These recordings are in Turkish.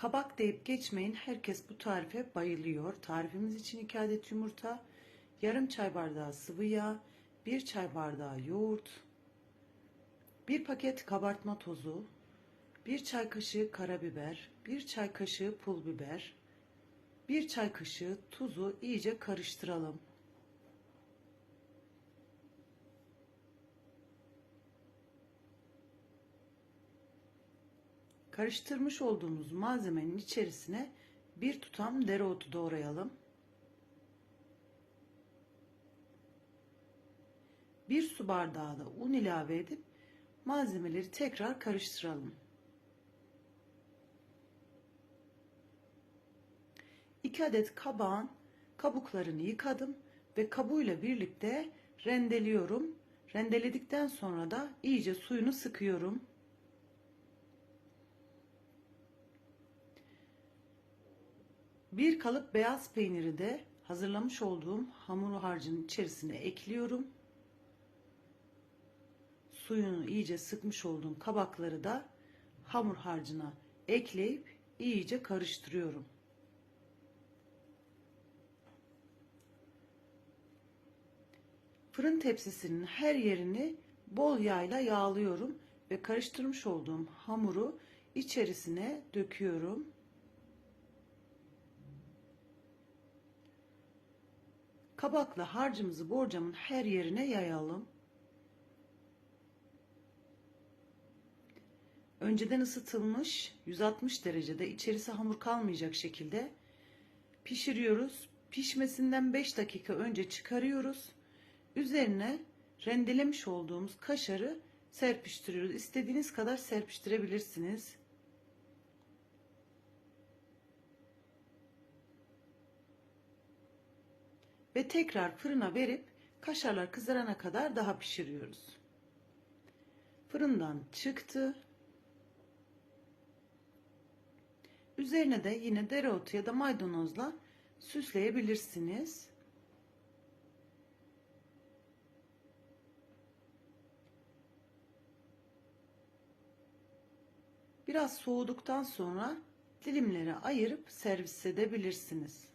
Kabak deyip geçmeyin. Herkes bu tarife bayılıyor. Tarifimiz için 2 adet yumurta, yarım çay bardağı sıvı yağ, 1 çay bardağı yoğurt, 1 paket kabartma tozu, 1 çay kaşığı karabiber, 1 çay kaşığı pul biber, 1 çay kaşığı tuzu iyice karıştıralım. Karıştırmış olduğumuz malzemenin içerisine bir tutam dereotu doğrayalım. Bir su bardağı da un ilave edip malzemeleri tekrar karıştıralım. 2 adet kabağın kabuklarını yıkadım ve kabuğuyla birlikte rendeliyorum. Rendeledikten sonra da iyice suyunu sıkıyorum. Bir kalıp beyaz peyniri de hazırlamış olduğum hamur harcının içerisine ekliyorum. Suyunu iyice sıkmış olduğum kabakları da hamur harcına ekleyip iyice karıştırıyorum. Fırın tepsisinin her yerini bol yağla yağlıyorum ve karıştırmış olduğum hamuru içerisine döküyorum. Kabakla harcımızı borcamın her yerine yayalım. Önceden ısıtılmış 160 derecede içerisi hamur kalmayacak şekilde pişiriyoruz. Pişmesinden 5 dakika önce çıkarıyoruz. Üzerine rendelemiş olduğumuz kaşarı serpiştiriyoruz. İstediğiniz kadar serpiştirebilirsiniz. Ve tekrar fırına verip kaşarlar kızarana kadar daha pişiriyoruz. Fırından çıktı. Üzerine de yine dereotu ya da maydanozla süsleyebilirsiniz. Biraz soğuduktan sonra dilimlere ayırıp servis edebilirsiniz.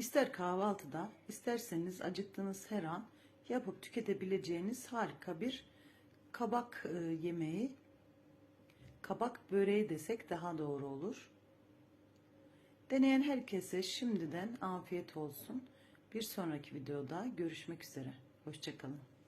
İster kahvaltıda, isterseniz acıktığınız her an yapıp tüketebileceğiniz harika bir kabak e, yemeği. Kabak böreği desek daha doğru olur. Deneyen herkese şimdiden afiyet olsun. Bir sonraki videoda görüşmek üzere. Hoşçakalın.